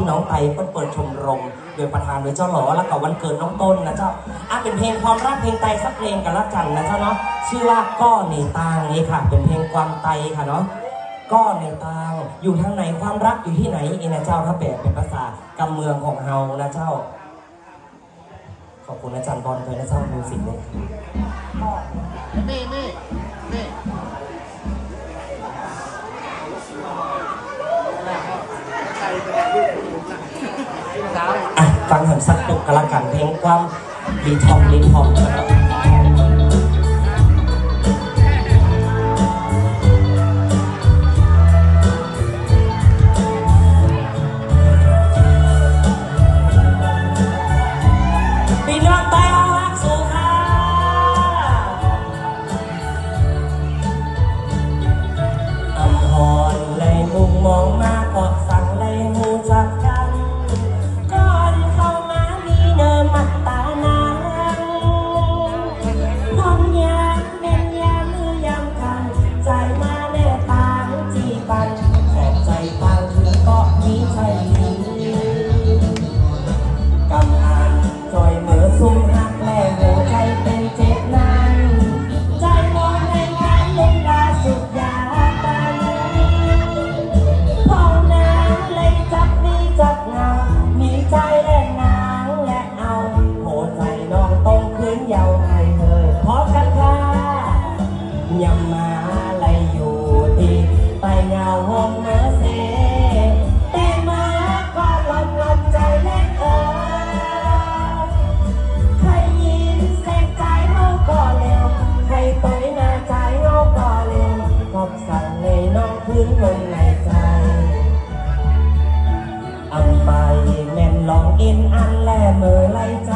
พี่น้องไทยเปิดเปิดชมรม โดยประธานโดยเจ้าหลอแล้วก็วันเกิดน้องต้นนะเจ้าอะเป็นเพลงความรักเพลงไตสักเพลงกันละกันนะเจ้าเนาะชื่อว่าก้อเนตางนี่ค่ะ เป็นเพลงความไตค่ะเนาะก้อเนตางอยู่ทางไหนความรักอยู่ที่ไหนเองนะเจ้าถ้าแปลเป็นภาษากำเมืองของเฮานะเจ้า ขอบคุณอาจารย์บอลเลยนะเจ้าดูสิเลยนี่นี่นี่ ฟังสัมสักตุกกันละกันเพลงความรีทอมรีทอมนะครับ เอ็นอันแลเมื่อไรใจ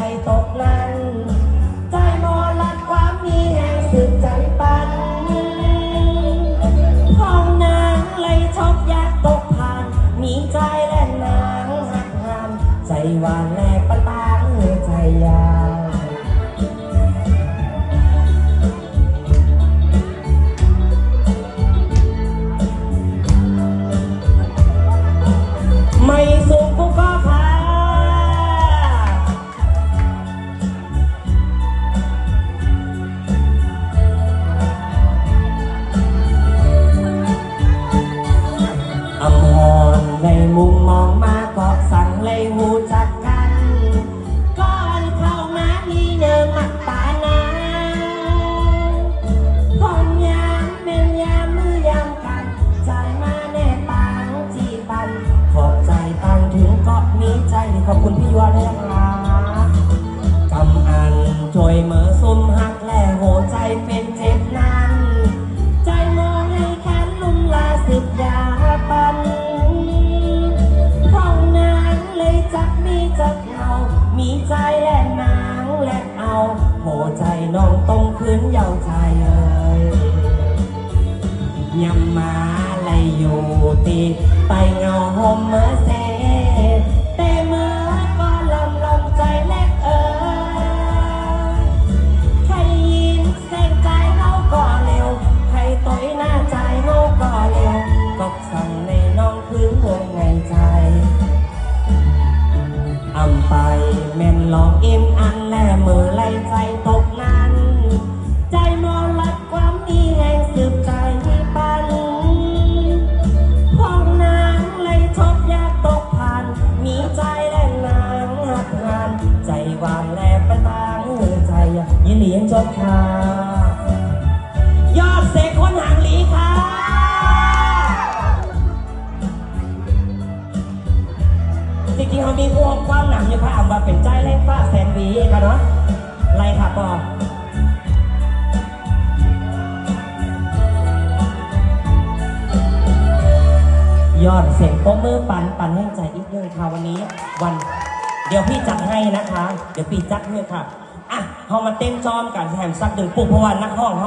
ใจและนางและเอาโหใจน้องต้องคืนเยาว์ใจเอ่ยยำมาเลยอยู่ตีใต้เงาห่มเมื่อเสแต่เมื่อก็ลำลำใจเล็กเอ่ยใครยินเส้นใจเขาก็เร็ว ใครต่อยหน้าใจเขาก็เร็วก็สั่งในน้องพื้นวงในใจอำไป ใจหวานแลประตางใจยินดียังจบค่ะยอดเสกคนหางหลีค่ะจริงๆเขามีพวกความหนังอยู่ค่ะอ่ำว่าเป็นใจแรงฟ้าแสนวีค่ะเนาะไรค่ะปอยอดเสียงป๊มือปันปันให้ใจอีกเลยค่ะวันนี้วัน เดี๋ยวพี่จัดให้นะคะ เดี๋ยวพี่จัดให้ค่ะอะเรามาเต้นจอมกันแถมซักหนึ่งปุ๊บเพราะว่านักห้อง